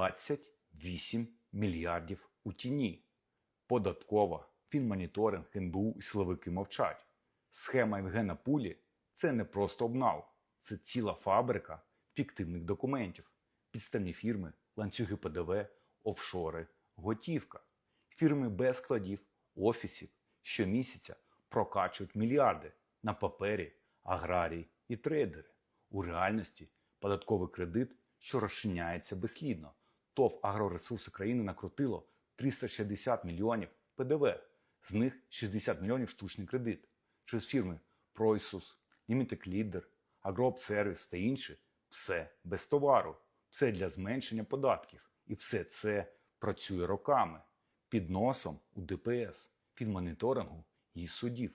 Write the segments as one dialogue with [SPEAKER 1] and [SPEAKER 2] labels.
[SPEAKER 1] 28 мільярдів у тіні. Податкова, фінмоніторинг, НБУ і силовики мовчать. Схема Євгена Пулі це не просто обнал, це ціла фабрика фіктивних документів, підставні фірми, ланцюги ПДВ, офшори, готівка. Фірми без складів, офісів щомісяця прокачують мільярди на папері, аграрії і трейдери. У реальності податковий кредит, що розчиняється безслідно. ТОВ «Агроресурси країни накрутило 360 мільйонів ПДВ, з них 60 мільйонів штучний кредит. Через фірми Пройсус, Limited Leader, Агрообсервіс та інші все без товару, все для зменшення податків. І все це працює роками під носом у ДПС, фінмоніторингу і судів.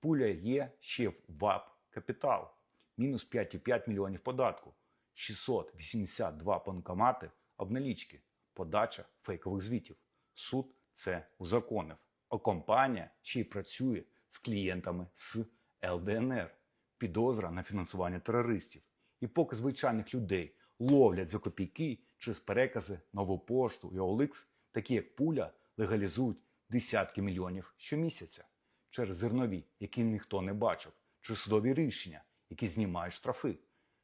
[SPEAKER 1] Пуля є ще в ВАП Капітал, мінус 5,5 мільйонів податку, 682 банкомати обналічки, подача фейкових звітів. Суд це узаконив. А компанія й працює з клієнтами з ЛДНР, підозра на фінансування терористів. І поки звичайних людей ловлять за копійки через перекази нову пошту і OLX, такі як пуля легалізують десятки мільйонів щомісяця через зернові, які ніхто не бачив, через судові рішення, які знімають штрафи,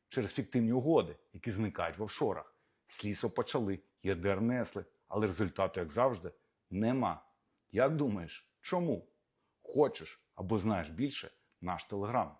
[SPEAKER 1] через фіктивні угоди, які зникають в офшорах. Слідство почали, ЄДР несли, але результату, як завжди, нема. Як думаєш, чому? Хочеш або знаєш більше наш телеграм.